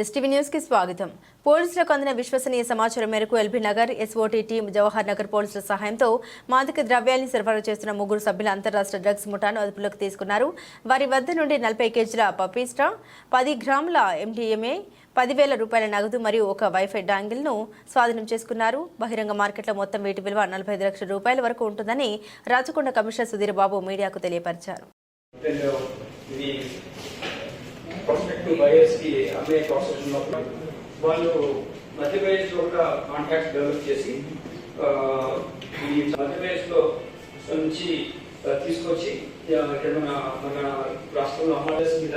STV న్యూస్కి స్వాగతం. పోలీసులకు అందిన విశ్వసనీయ సమాచారం మేరకు LB Nagar SOT team Jawahar Nagar పోలీసుల సహాయంతో మాదక ద్రవ్యాన్ని సరఫరా చేస్తున్న ముగ్గురు సభ్యుల అంతరాష్ట్ర డ్రగ్స్ ముఠాను అదుపులోకి తీసుకున్నారు. వారి వద్ద నుండి నలభై కేజీల పపీస్టా పది గ్రాముల ఎండిఎంఏ పదివేల రూపాయల నగదు మరియు ఒక వైఫై డాంగిల్ను స్వాధీనం చేసుకున్నారు. బహిరంగ మార్కెట్లో మొత్తం వీటి విలువ నలభై ఐదు లక్షల రూపాయల వరకు ఉంటుందని రాచకొండ కమిషనర్ సుధీర్ బాబు మీడియాకు తెలియపరిచారు. అండ్ ఇది బయర్స్కి అమ్మే ప్రాసెస్ ఉన్నప్పుడు వాళ్ళు మధ్యప్రదేశ్లో ఒక కాంటాక్ట్ డెవలప్ చేసి ఈ మధ్యప్రదేశ్లో నుంచి తీసుకొచ్చి ఇక్కడ మన మన రాష్ట్రంలో అమర్స్ మీద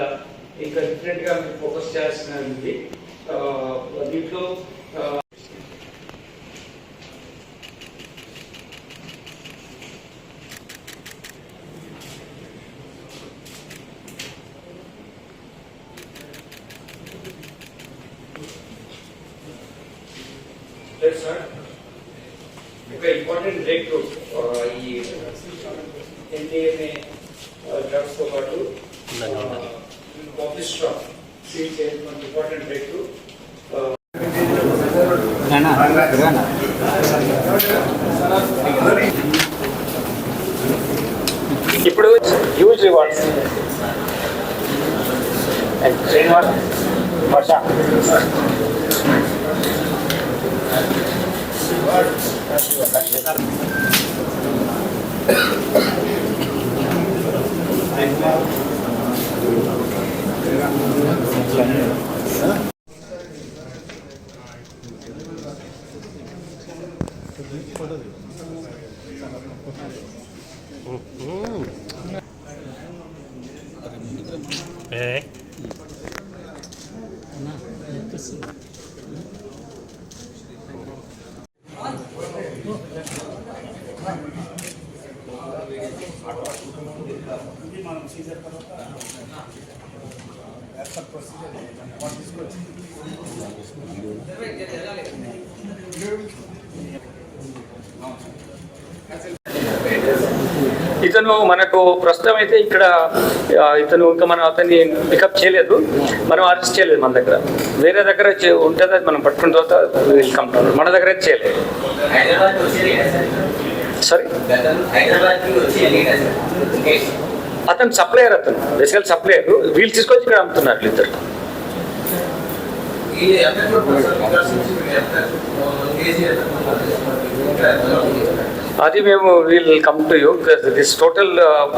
ఇంకా డిఫరెంట్గా ఫోకస్ చేయాల్సిన ఉంది. దీంట్లో ఇంపార్టెంట్ బ్రేక్ త్రూ ఈ ఎన్డీఏ డ్రగ్స్తో పాటు ఆఫీస్ స్టాక్ సీల్ చేయడం ఇంపార్టెంట్ బ్రేక్ త్రూ ఇప్పుడు huge rewards Srinivas Varsha É. Não, é possível. ఇతను మనకు ప్రస్తుతం అయితే ఇక్కడ ఇతను ఇంకా మనం అతన్ని పికప్ చేయలేదు. మనం అరెస్ట్ చేయలేదు మన దగ్గర. వేరే దగ్గర ఉంటుంది అది మనం పట్టుకున్న తర్వాత వెల్కమ్ మన దగ్గర అయితే చేయలేదు. సారీ అతను సప్లయర్ అతను. బేసికల్ సప్లయర్ వీళ్ళు తీసుకొచ్చి ఇక్కడ అమ్ముతున్నారు ఇద్దరు. అది మేము will come to you this total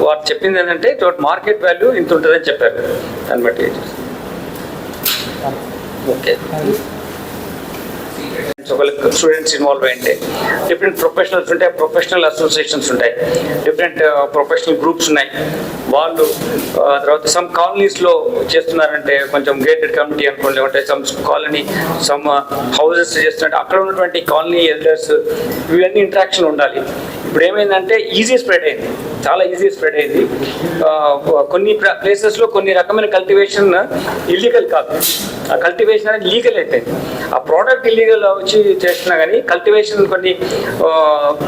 వారు చెప్పింది ఏంటంటే మార్కెట్ వాల్యూ ఇంత ఉంటుందని చెప్పారు. దాన్ని బట్టి. ఓకే ఒకళ్ళకి స్టూడెంట్స్ ఇన్వాల్వ్ అయ్యింటే. డిఫరెంట్ ప్రొఫెషనల్స్ ఉంటాయి ప్రొఫెషనల్ అసోసియేషన్స్ ఉంటాయి. డిఫరెంట్ ప్రొఫెషనల్ గ్రూప్స్ ఉన్నాయి. వాళ్ళు తర్వాత సమ్ కాలనీస్లో చేస్తున్నారంటే కొంచెం గేటెడ్ కమిటీ అనుకోండి లేకుంటే సమ్ కాలనీ సమ్ హౌసెస్ చేస్తున్నట్టు. అక్కడ ఉన్నటువంటి కాలనీ ఎల్డర్స్ ఇవన్నీ ఇంట్రాక్షన్ ఉండాలి. ఇప్పుడు ఏమైందంటే ఈజీ స్ప్రెడ్ అయింది. చాలా ఈజీ స్ప్రెడ్ అయింది. కొన్ని కొన్ని ప్లేసెస్లో కొన్ని రకమైన కల్టివేషన్ ఇల్లీగల్ కాదు. ఆ కల్టివేషన్ అనేది లీగల్ అయిపోయింది ఆ ప్రోడక్ట్ ఇల్లీగల్ వచ్చి చేస్తున్నా కానీ కల్టివేషన్ కొన్ని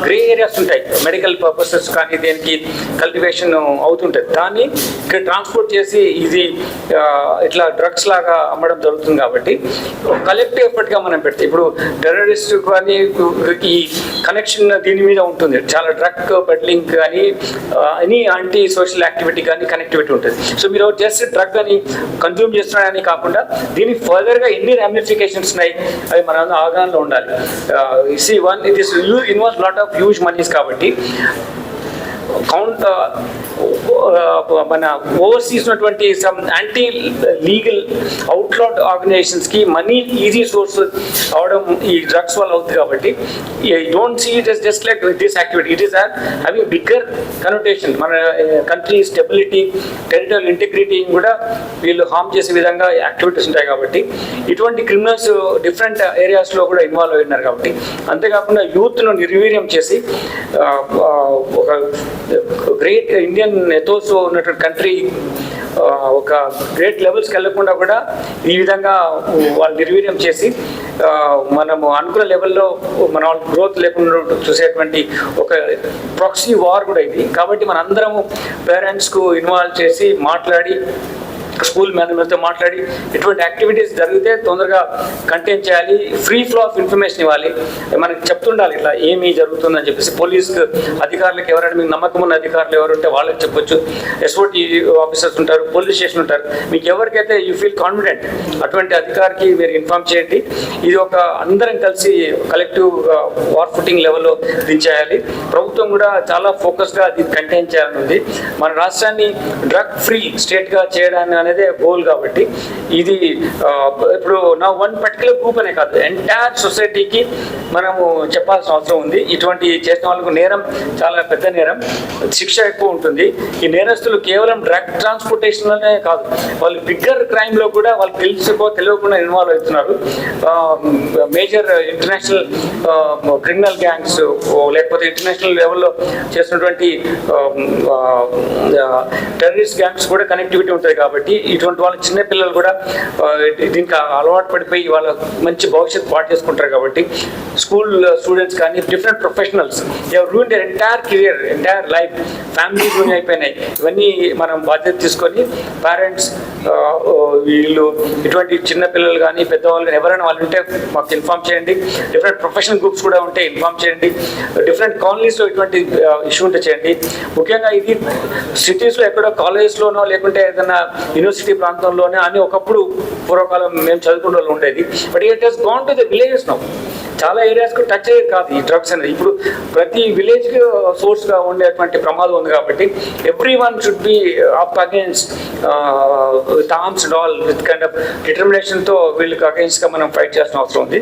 గ్రే ఏరియాస్ ఉంటాయి. మెడికల్ పర్పసెస్ కానీ దేనికి కల్టివేషన్ అవుతుంటుంది. దాన్ని ఇక్కడ ట్రాన్స్పోర్ట్ చేసి ఇది ఇట్లా డ్రగ్స్ లాగా అమ్మడం జరుగుతుంది కాబట్టి కలెక్టివ్ ఎఫర్ట్గా మనం పెడితే ఇప్పుడు టెర్రరిస్ట్ కానీ ఈ కనెక్షన్ దీని మీద ఉంటుంది. చాలా డ్రగ్ పెడ్లింగ్ కానీ ఎనీ యాంటీ సోషల్ యాక్టివిటీ కానీ కనెక్టివిటీ ఉంటుంది. సో మీరు జస్ట్ డ్రగ్ అని కన్జ్యూమ్ చేస్తున్నాడని కాకుండా దీని ఫర్దర్గా ఎన్ని రామిఫికేషన్స్ ఉన్నాయి? అవి మన అవగాహనలో ఉండాలి. See one it is involve lot of huge monies కాబట్టి కౌంట్ మన ఓవర్సీస్ ఉన్నటువంటి సమ్ యాంటీ లీగల్ అవుట్లాడ్ ఆర్గనైజేషన్స్కి మనీ ఈజీ సోర్స్ అవడం ఈ డ్రగ్స్ వల్ల అవుతుంది కాబట్టి don't see it is just like this activity it is having bigger connotation మన కంట్రీ స్టెబిలిటీ టెరిటరియల్ ఇంటిగ్రిటీ కూడా వీళ్ళు హామ్ చేసే విధంగా యాక్టివిటీస్ ఉంటాయి కాబట్టి ఇటువంటి క్రిమినల్స్ డిఫరెంట్ ఏరియాస్లో కూడా ఇన్వాల్వ్ అయి ఉన్నారు కాబట్టి అంతేకాకుండా యూత్ను నిర్వీర్యం చేసి ఒక eh, గ్రేట్ ఇండియన్ ఎథోస్ ఉన్నటువంటి కంట్రీ ఒక గ్రేట్ లెవెల్స్కి వెళ్ళకుండా కూడా ఈ విధంగా వాళ్ళు నిర్వీర్యం చేసి మనము అనుకున్న లెవెల్లో మన గ్రోత్ లేకుండా చూసేటువంటి ఒక ప్రాక్సీ వార్ కూడా ఇది. కాబట్టి మనందరము పేరెంట్స్కు ఇన్వాల్వ్ చేసి మాట్లాడి స్కూల్ మేనేజ్మెంట్తో మాట్లాడి ఇటువంటి యాక్టివిటీస్ జరిగితే తొందరగా కంటైన్ చేయాలి ఫ్రీ ఫ్లో ఆఫ్ ఇన్ఫర్మేషన్ ఇవ్వాలి. మనకి చెప్తుండాలి ఇట్లా ఏమి జరుగుతుందని చెప్పేసి పోలీస్ అధికారులకు ఎవరైనా మీకు నమ్మకం ఉన్న అధికారులు ఎవరుంటే వాళ్ళకి చెప్పొచ్చు. ఎస్ఓటి ఆఫీసర్స్ ఉంటారు పోలీస్ స్టేషన్ ఉంటారు. మీకు ఎవరికైతే యూ ఫీల్ కాన్ఫిడెంట్ అటువంటి అధికారికి మీరు ఇన్ఫార్మ్ చేయండి. ఇది ఒక అందరం కలిసి కలెక్టివ్ వార్ ఫుటింగ్ లెవెల్లో దించేయాలి ప్రభుత్వం కూడా చాలా ఫోకస్గా అది కంటైన్ చేయాలని ఉంది. మన రాష్ట్రాన్ని డ్రగ్ ఫ్రీ స్టేట్గా చేయడానికి అనేదే గోల్ కాబట్టి ఇది ఇప్పుడు నా వన్ పర్టికులర్ గ్రూప్ అనే కాదు ఎంటైర్ సొసైటీకి మనము చెప్పాల్సిన అవసరం ఉంది. ఇటువంటి చేసిన వాళ్ళకు నేరం చాలా పెద్ద నేరం. శిక్ష ఎక్కువ ఉంటుంది. ఈ నేరస్తులు కేవలం డ్రగ్ ట్రాన్స్పోర్టేషన్లోనే కాదు వాళ్ళు బిగ్గర్ క్రైమ్లో కూడా వాళ్ళు తెలుసుకో తెలియకుండా ఇన్వాల్వ్ అవుతున్నారు. మేజర్ ఇంటర్నేషనల్ క్రిమినల్ గ్యాంగ్స్ లేకపోతే ఇంటర్నేషనల్ లెవెల్లో చేసినటువంటి టెర్రరిస్ట్ గ్యాంగ్స్ కూడా కనెక్టివిటీ ఉంటుంది కాబట్టి ఇటువంటి వాళ్ళ చిన్న పిల్లలు కూడా దీనికి అలవాటు పడిపోయి వాళ్ళ మంచి భవిష్యత్తు పాటు చేసుకుంటారు కాబట్టి స్కూల్ స్టూడెంట్స్ కానీ different professionals ruin their entire career entire life family ruin అయిపోయినాయి. ఇవన్నీ మనం బాధ్యత తీసుకొని పేరెంట్స్ వీళ్ళు ఇటువంటి చిన్న పిల్లలు కానీ పెద్దవాళ్ళు ఎవరైనా వాళ్ళు ఉంటే మాకు ఇన్ఫామ్ చేయండి. డిఫరెంట్ ప్రొఫెషనల్ గ్రూప్స్ కూడా ఉంటే ఇన్ఫామ్ చేయండి. డిఫరెంట్ కాలనీస్లో ఇటువంటి ఇష్యూ ఉంటే చేయండి. ముఖ్యంగా ఇది సిటీస్లో ఎక్కడో కాలేజెస్లోనో లేకుంటే ఏదైనా యూనివర్సిటీ ప్రాంతంలోనే అని ఒకప్పుడు పూర్వకాలం మేము చదువుకునే వాళ్ళు ఉండేది. But it has gone to the villages no చాలా ఏరియాస్కు టచ్ అయ్యేది కాదు ఈ డ్రగ్స్ అనేది. ఇప్పుడు ప్రతి విలేజ్కి సోర్స్గా ఉండేటువంటి ప్రమాదం ఉంది కాబట్టి everyone should be up against with arms and all with kind of డిటర్మినేషన్తో వీళ్ళకి అగేన్స్ట్గా మనం ఫైట్ చేయాల్సిన అవసరం ఉంది.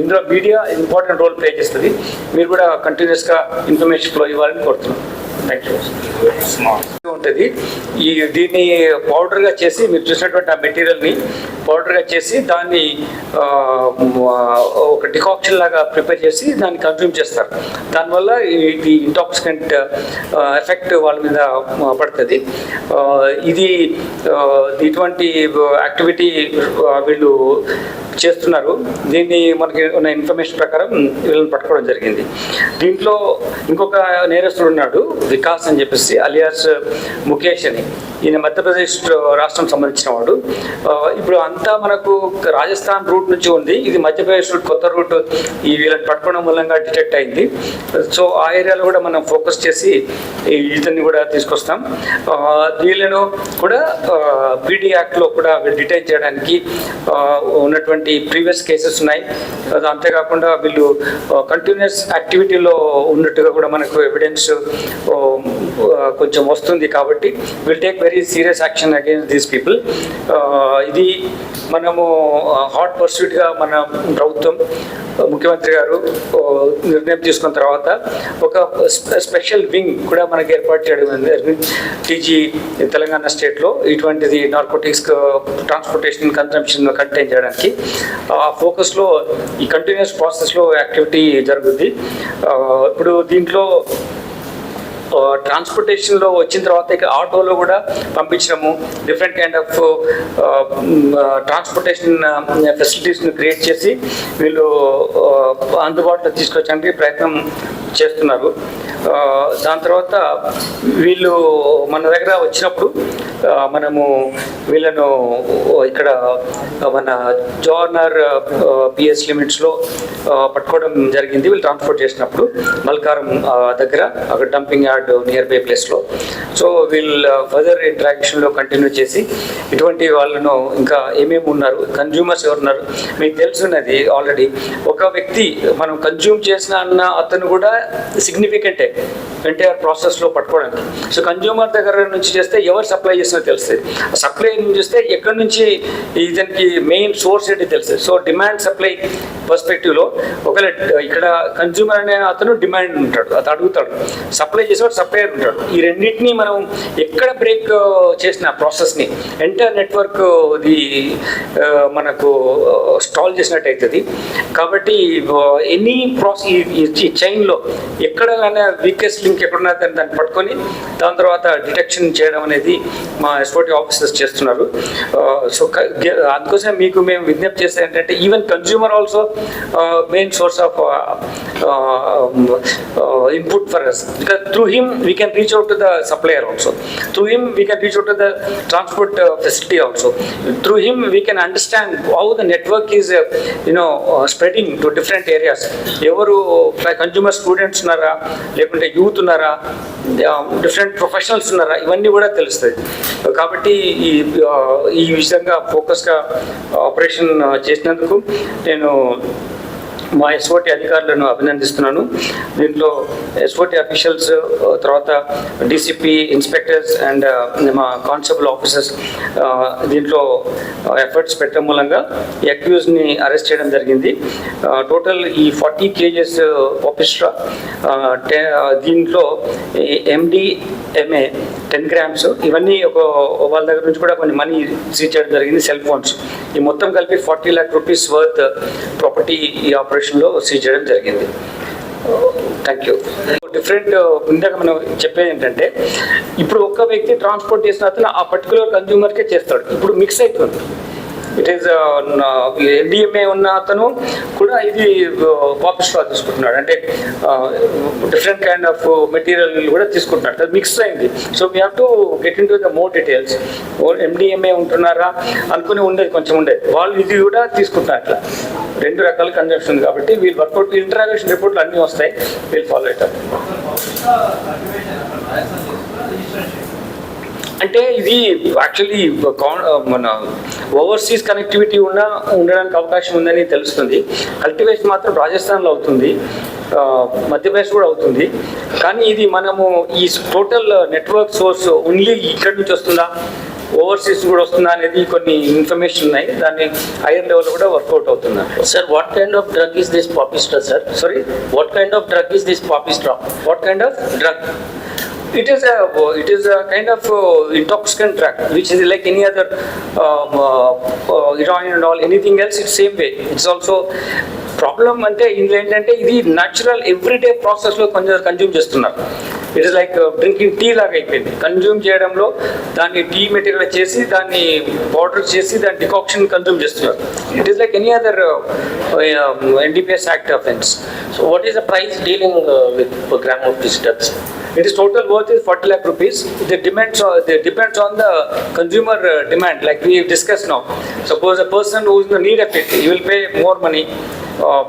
ఇందులో మీడియా ఇంపార్టెంట్ రోల్ ప్లే చేస్తుంది. మీరు కూడా కంటిన్యూస్గా ఇన్ఫర్మేషన్ ఫ్లో ఇవ్వాలని కోరుతున్నాం. ఉంటుంది. ఈ దీన్ని పౌడర్గా చేసి మీరు చూసినటువంటి ఆ మెటీరియల్ని పౌడర్గా చేసి దాన్ని ఒక డికాక్షన్ లాగా ప్రిపేర్ చేసి దాన్ని కన్జ్యూమ్ చేస్తారు. దానివల్ల ఇది ఇంటాక్సికెంట్ ఎఫెక్ట్ వాళ్ళ మీద పడుతుంది. ఇది ఇటువంటి యాక్టివిటీ వీళ్ళు చేస్తున్నారు. దీన్ని మనకి ఉన్న ఇన్ఫర్మేషన్ ప్రకారం వీళ్ళని పట్టుకోవడం జరిగింది. దీంట్లో ఇంకొక నేరస్తుడు ఉన్నాడు వికాస్ అని చెప్పేసి అలియాస్ ముఖేష్ అని. ఈయన మధ్యప్రదేశ్ రాష్ట్రం సంబంధించిన వాడు. ఇప్పుడు అంతా మనకు రాజస్థాన్ రూట్ నుంచి ఉంది. ఇది మధ్యప్రదేశ్ రూట్ కొత్త రూట్ ఈ వీళ్ళని పట్టుకోవడం మూలంగా డిటెక్ట్ అయింది. సో ఆ ఏరియాలో కూడా మనం ఫోకస్ చేసి ఈ ఇతన్ని కూడా తీసుకొస్తాం. వీళ్ళను కూడా బీడీ యాక్ట్లో కూడా డిటైన్ చేయడానికి ఉన్నటువంటి ప్రీవియస్ కేసెస్ ఉన్నాయి. అంతేకాకుండా వీళ్ళు కంటిన్యూస్ యాక్టివిటీలో ఉన్నట్టుగా కూడా మనకు ఎవిడెన్స్ కొంచెం వస్తుంది కాబట్టి will take very serious action against these people ఇది మనము హాట్ పర్సూట్గా మన ప్రభుత్వం ముఖ్యమంత్రి గారు నిర్ణయం తీసుకున్న తర్వాత ఒక స్పెషల్ వింగ్ కూడా మనకి ఏర్పాటు చేయడం టీజీ తెలంగాణ స్టేట్లో ఇటువంటిది నార్కోటిక్స్ ట్రాన్స్పోర్టేషన్ కన్సంప్షన్ కంటైన్ చేయడానికి. ఆ ఫోకస్లో ఈ కంటిన్యూస్ ప్రాసెస్లో యాక్టివిటీ జరుగుద్ది. ఇప్పుడు దీంట్లో ట్రాన్స్పోర్టేషన్లో వచ్చిన తర్వాత ఇక ఆటోలో కూడా పంపించడము డిఫరెంట్ కైండ్ ఆఫ్ ట్రాన్స్పోర్టేషన్ ఫెసిలిటీస్ని క్రియేట్ చేసి వీళ్ళు అందుబాటులో తీసుకొచ్చడానికి ప్రయత్నం చేస్తున్నారు. దాని తర్వాత వీళ్ళు మన దగ్గర వచ్చినప్పుడు మనము వీళ్ళను ఇక్కడ మన జోనర్ పిఎస్ లిమిట్స్లో పట్టుకోవడం జరిగింది. వీళ్ళు ట్రాన్స్పోర్ట్ చేసినప్పుడు మల్కారం దగ్గర అక్కడ డంపింగ్ యార్డ్ నియర్ బై ప్లేస్లో సో వీళ్ళు ఫర్దర్ ఇంటరాక్షన్లో కంటిన్యూ చేసి ఇటువంటి వాళ్ళను ఇంకా ఏమేమి ఉన్నారు కన్జ్యూమర్స్ ఎవరున్నారు మీకు తెలుసున్నది ఆల్రెడీ ఒక వ్యక్తి మనం కన్జ్యూమ్ చేసిన అన్న అతను కూడా సిగ్నిఫికెంటే ఎన్టీఆర్ ప్రాసెస్లో పట్టుకోవడానికి. సో కన్జ్యూమర్ దగ్గర నుంచి చేస్తే ఎవరు సప్లై చేసినా తెలుస్తుంది. సప్లై నుంచి చేస్తే ఎక్కడి నుంచి ఇతనికి మెయిన్ సోర్స్ ఏంటి తెలుస్తుంది. సో డిమాండ్ సప్లై పర్స్పెక్టివ్లో ఒకవేళ ఇక్కడ కన్జ్యూమర్ అనే అతను డిమాండ్ ఉంటాడు. అతను అడుగుతాడు. సప్లై చేసేవాడు సప్లయర్ ఉంటాడు. ఈ రెండింటిని మనం ఎక్కడ బ్రేక్ చేసిన ప్రాసెస్ని ఎంటైర్ నెట్వర్క్ ఇది మనకు స్టాల్ చేసినట్టు అవుతుంది కాబట్టి ఎనీ ప్రాసెస్ ఈ చైన్లో ఎక్కడైనా వీకెస్ట్ లింక్ ఎప్పుడైనా దాన్ని దాన్ని పట్టుకొని దాని తర్వాత డిటెక్షన్ చేయడం అనేది మా ఎస్ఓటీ ఆఫీసర్స్ చేస్తున్నారు. సో అందుకోసం మీకు మేము విజ్ఞప్తి చేస్తే ఏంటంటే even consumer also main source of input for us. Because through him we can reach out the supplier also. Through him we can reach out the transport facility also. Through him we can understand how the network is you know spreading to different areas. ఎవరు consumer food students ఉన్నారా? లేకుంటే youth ఉన్నారా? Different professionals ఉన్నారా? ఇవన్నీ కూడా తెలుస్తుంది కాబట్టి ఈ ఈ విధంగా ఫోకస్గా ఆపరేషన్ చేసినందుకు నేను మా ఎస్ఓటి అధికారులను అభినందిస్తున్నాను. దీంట్లో ఎస్ఓటి అఫీషియల్స్ తర్వాత డీసీపీ ఇన్స్పెక్టర్స్ అండ్ మా కానిస్టేబుల్ ఆఫీసర్స్ దీంట్లో ఎఫర్ట్స్ పెట్టడం మూలంగా ఈ అక్యూజ్ని అరెస్ట్ చేయడం జరిగింది. టోటల్ ఈ ఫార్టీ కేజెస్ ఆఫిస్ట్రా దీంట్లో ఎండిఎంఏ టెన్ గ్రామ్స్ ఇవన్నీ ఒక వాళ్ళ దగ్గర నుంచి కూడా కొన్ని మనీ సీజ్ చేయడం జరిగింది సెల్ ఫోన్స్ ఈ మొత్తం కలిపి forty lakh rupees worth property ఈ ఆపరేషన్లో సీజ్ చేయడం జరిగింది. థ్యాంక్ యూ డిఫరెంట్ ఇందాక మనం చెప్పేది ఏంటంటే ఇప్పుడు ఒక్క వ్యక్తి ట్రాన్స్పోర్ట్ చేసిన అతను ఆ పర్టికులర్ కన్జ్యూమర్కే చేస్తాడు. ఇప్పుడు మిక్స్ అవుతుంది ఇట్ ఈస్ ఎల్డిఎంఏ ఉన్న అతను కూడా ఇది uh, కాపీ తీసుకుంటున్నాడు. అంటే డిఫరెంట్ కైండ్ ఆఫ్ మెటీరియల్ కూడా తీసుకుంటున్నాడు. అది మిక్స్ అయింది. So we have to get into the more details MDMA ఉంటున్నారా? అనుకుని ఉండేది కొంచెం ఉండేది. వాళ్ళు ఇది కూడా తీసుకుంటున్నారు అట్లా. రెండు రకాల కన్జంప్షన్ ఉంది కాబట్టి వీళ్ళు వర్కౌట్ ఇంటరాగేషన్ రిపోర్ట్లు అన్నీ వస్తాయి. వీళ్ళు ఫాలో అవుతారు. అంటే ఇది యాక్చువల్లీ మన ఓవర్సీస్ కనెక్టివిటీ ఉన్న ఉండడానికి అవకాశం ఉందని తెలుస్తుంది. కల్టివేషన్ మాత్రం రాజస్థాన్లో అవుతుంది. మధ్యప్రదేశ్ కూడా అవుతుంది. కానీ ఇది మనము ఈ టోటల్ నెట్వర్క్ సోర్స్ ఓన్లీ ఇక్కడి నుంచి వస్తుందా? ఓవర్సీస్ కూడా వస్తుందా అనేది కొన్ని ఇన్ఫర్మేషన్ ఉన్నాయి. దాన్ని హైయర్ లెవెల్ కూడా వర్కౌట్ అవుతుంది. Sir what kind of drug is this poppy straw sir sorry what kind of drug is this poppy straw what kind of drug it is it is kind of intoxicant drug which is like any other heroin and all anything else it same way it's also problem అంటే ఇందులో ఏంటంటే ఇది natural everyday ప్రాసెస్లో కొంచెం consume చేస్తున్నారు. It is like drinking tea లాగా అయిపోయింది. Consume చేయడంలో దాన్ని టీ మెటీరియల్ చేసి దాన్ని పౌడర్ చేసి దాని డికాక్షన్ కన్జ్యూమ్ చేస్తున్నారు. It is like any other NDPS act offence so what is the price dealing with gram of gram of this drug? sir? It is total worth is 40 lakh rupees. It depends on, it depends on the consumer uh, demand, like we discussed now. Suppose a person who is in the need of it, he will pay more money. Uh,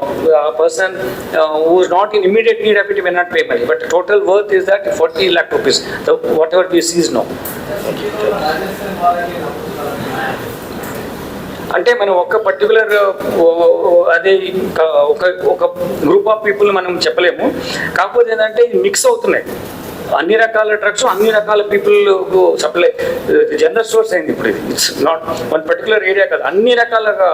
a person uh, who is not in immediate need of it, may not pay money. But total worth is that 40 lakh rupees. So whatever we see is now. అంటే మనం ఒక particular అదే ఒక ఒక group of people మనం చెప్పలేము. కాకపోతే ఏంటంటే మిక్స్ అవుతున్నాయి. అన్ని రకాల డ్రగ్స్ అన్ని రకాల పీపుల్ సప్లై జనరల్ స్టోర్స్ అయింది ఇప్పుడు ఇది. It's not one particular area కాదు. అన్ని రకాలుగా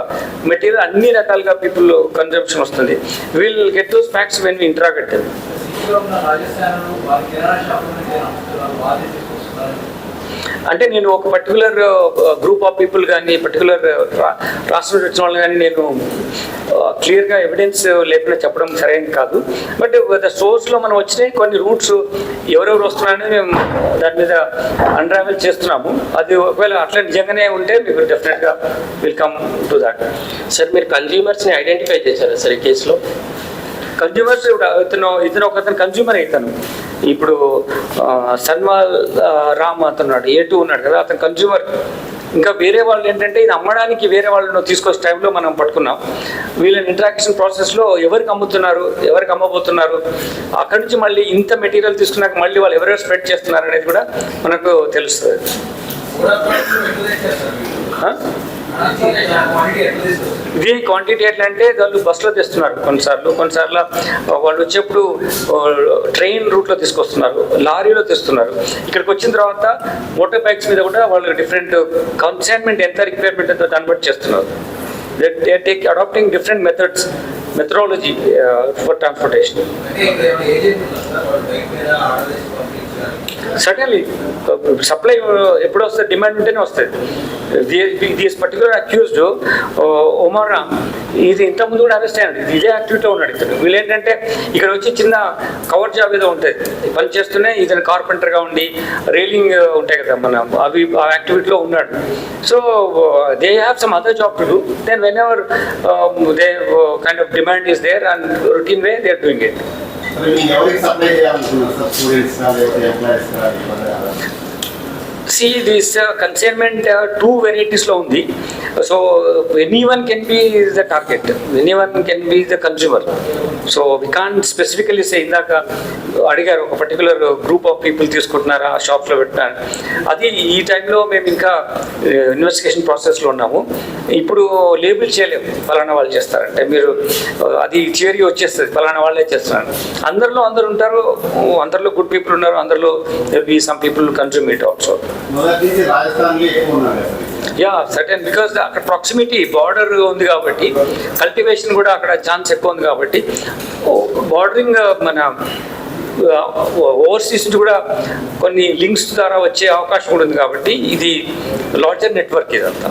మెటీరియల్ అన్ని రకాలుగా పీపుల్ కన్జంప్షన్ వస్తుంది. Will get those facts when interrogate అంటే నేను ఒక పర్టికులర్ గ్రూప్ ఆఫ్ పీపుల్ కానీ పర్టికులర్ రాష్ట్రం నుంచి వచ్చిన వాళ్ళు కానీ నేను uh, క్లియర్గా ఎవిడెన్స్ లేకుండా చెప్పడం సరైనది కాదు. బట్ ద సోర్స్లో మనం వచ్చినాయి కొన్ని రూట్స్ ఎవరెవరు వస్తున్నారని మేము దాని మీద అన్రావెల్ చేస్తున్నాము. అది ఒకవేళ అట్లా నిజంగానే ఉంటే మీకు డెఫినెట్గా will come to that sir మీరు కన్జ్యూమర్స్ని ఐడెంటిఫై చేశారా సార్ ఈ కేసులో కన్జ్యూమర్స్ ఇప్పుడు ఇతను ఇతను ఒక అతను కన్జ్యూమర్ అవుతాను ఇప్పుడు సన్వాల్ రామ్ అతన్నాడు ఏ టూ ఉన్నాడు కదా అతను కన్జ్యూమర్ ఇంకా వేరే వాళ్ళు ఏంటంటే ఇది అమ్మడానికి వేరే వాళ్ళను తీసుకొచ్చే టైంలో మనం పట్టుకున్నాం. వీళ్ళని ఇంట్రాక్షన్ ప్రాసెస్లో ఎవరికి అమ్ముతున్నారు ఎవరికి అమ్మబోతున్నారు అక్కడి నుంచి మళ్ళీ ఇంత మెటీరియల్ తీసుకున్నాక మళ్ళీ వాళ్ళు ఎవరెవరు స్ప్రెడ్ చేస్తున్నారు అనేది కూడా మనకు తెలుస్తుంది. కూడా క్వాంటిటీ ఎట్లా ఇది క్వాంటిటీ ఎట్లా అంటే వాళ్ళు బస్సులో తెస్తున్నారు కొన్నిసార్లు. కొన్నిసార్లు వాళ్ళు వచ్చేప్పుడు ట్రైన్ రూట్లో తీసుకొస్తున్నారు. లారీలో తెస్తున్నారు. ఇక్కడికి వచ్చిన తర్వాత మోటార్ బైక్స్ మీద కూడా వాళ్ళు డిఫరెంట్ కన్సైన్మెంట్ ఎంత రిక్వైర్మెంట్ ఎంతో దాన్ని బట్టి చేస్తున్నారు they take adopting different methods methodology for transportation suddenly supply ఎప్పుడు వస్తుంది డిమాండ్ ఉంటేనే వస్తుంది. దిస్ పర్టికులర్ అక్యూజ్డ్ ఒమర్ ఇది ఇంతకుముందు ముందు కూడా అరెస్ట్ అయ్యాడు. ఇదే యాక్టివిటీలో ఉన్నాడు ఇతను. వీళ్ళు ఏంటంటే ఇక్కడ వచ్చి చిన్న కవర్ జాబ్ ఏదో ఉంటుంది. పని చేస్తూనే ఇతను కార్పెంటర్గా ఉండి రైలింగ్ uh, ఉంటాయి కదా మన అవి ఆ యాక్టివిటీలో ఉన్నాడు. So they have some other job to do then whenever they kind of demand is there and routine way they are doing it see this consignment two వెరైటీస్లో ఉంది. So anyone can be the target anyone can be the consumer so we can specifically say ఇందాక అడిగారు ఒక particular group of people తీసుకుంటున్నారా షాప్లో పెట్టినారు. అది ఈ టైంలో మేము ఇంకా uh, ఇన్వెస్టిగేషన్ ప్రాసెస్లో ఉన్నాము. ఇప్పుడు లేబుల్ చేయలేము. ఫలానా వాళ్ళు చేస్తారంటే మీరు uh, అది థియరీ వచ్చేస్తుంది. ఫలానా వాళ్ళే చేస్తున్నారు. అందరిలో అందరు ఉంటారు అందరిలో గుడ్ పీపుల్ ఉన్నారు అందరిలో be some people consume it also ya certain because అక్కడ ప్రాక్సిమిటీ బార్డర్ ఉంది కాబట్టి కల్టివేషన్ కూడా అక్కడ ఛాన్స్ ఎక్కువ ఉంది కాబట్టి బార్డరింగ్ uh, మన uh, ఓవర్సీస్ కూడా కొన్ని లింక్స్ ద్వారా వచ్చే అవకాశం కూడా ఉంది కాబట్టి ఇది లార్జర్ నెట్వర్క్ ఇదంతా.